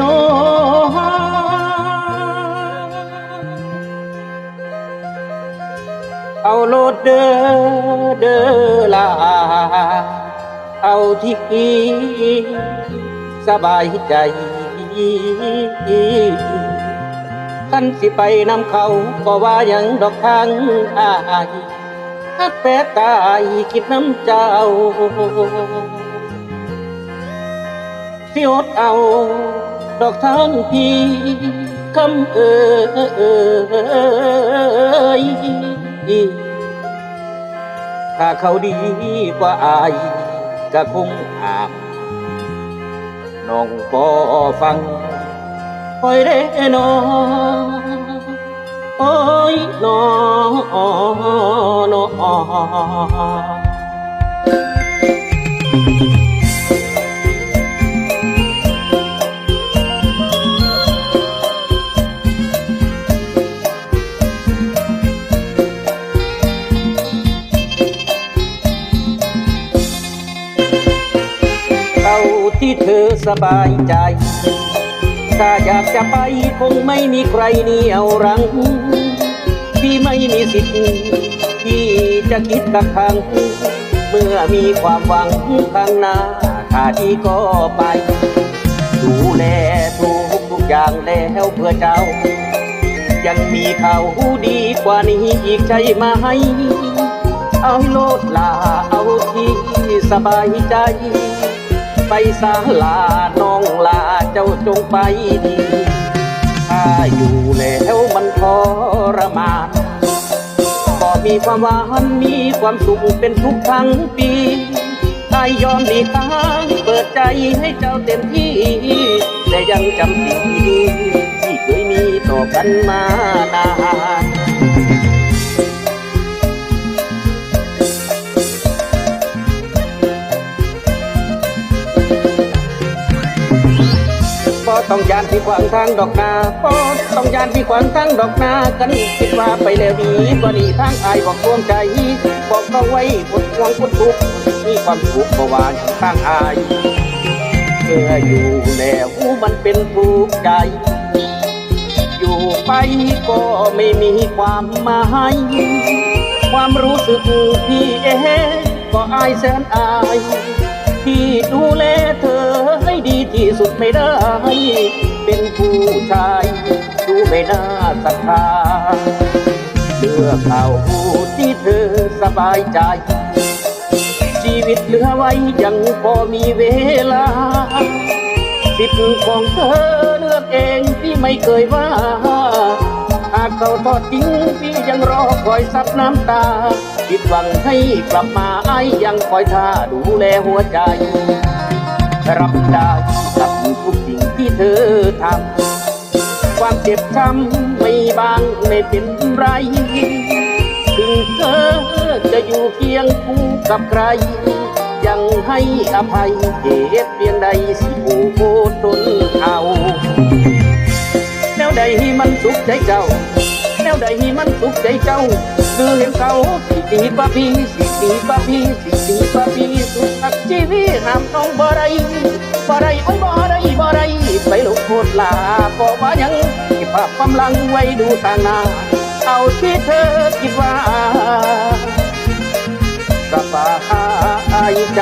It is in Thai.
น้อเอาโลดเดอเดอลาเอาที่สบายใจขันสิไปนำเขาก็ว่ายังดอกทางอายฮักแปะกายคิดน้ำเจ้า สิอดเอา ดอกทางพี่คำเอ่ยถ้าเขาดีกว่าอายก็คงอามน้องบ่ฟังคอยเด้นอโอ้ยนอ ที่เธอสบายใจ ถ้าอยากจะไปคงไม่มีใครเหนี่ยวรั้งพี่ไม่มีสิทธิ์ที่จะคิดกักขัง เมื่อมีความหวังข้างหน้าถ้าที่ก็ไป ดูแลทุกทุกอย่างแล้วเพื่อเจ้า ยังมีเขาดีกว่านี้อีกใช่ไหมเอาให้โลดลาเอาที่สบายใจ ไปศาลาน้องลาเจ้าจงไปดีถ้าอยู่แล้วมันทรมานก็มีความหวานมีความสุขเป็นทุกทั้งปีไอ้ยอมหลีกทางเปิดใจให้เจ้าเต็มที่ แต่ยังจำสิ่งดีที่เคยมีต่อกันมานาน ต้องยานที่ขวางทางดอกนาก็ต้องยานที่ขวางทางดอกนากันคิดว่าไปแล้วดีก็นี่ทางอายบอกรวมใจบอกเขาไว้ปวดห่วงปวดทุกข์มีความทุกข์ก็ว่าทางอายเมื่ออยู่แล้วมันเป็นทุกข์ใจ อยู่ไปก็ไม่มีความหมายความรู้สึกพี่เองก็อายแสนอาย ที่ดูแลเธ ที่สุดไม่ได้ เป็นผู้ชายดูไม่น่าศรัทธาเลือกเอาที่เธอสบายใจ ชีวิตเหลือไว้ยังพอมีเวลาสิทธิ์ของเธอเลือกเองพี่ไม่เคยว่า หากเขาทอดทิ้งพี่ยังรอคอยซับน้ำตา คิดหวังให้กลับมาไอ้ยังคอยท่าดูแลหัวใจ รับได้กับทุกสิ่งที่เธอทำ ความเจ็บช้ำไม่บางไม่เป็นไร ถึงเธอจะอยู่เคียงคู่กับใคร ยังให้อภัยเจ็บเพียงใดสิผู้โคตนเอาแนวใดมันสุขใจเจ้าแนวใดมันสุขใจเจ้าคือเห็นเขาสิดีกว่าพี่สิดีกว่าพี่สิดีกว่าพี่สุขักชีวิตห้ามต้องบ่ได้ บ่ไรไโอ้บ่อได้บ่อไรไปลูกโคตรลาก็ว่ายังเก็บภาพกำลังไว้ดูทางหน้า เอาที่เธอคิดว่าสบายใจ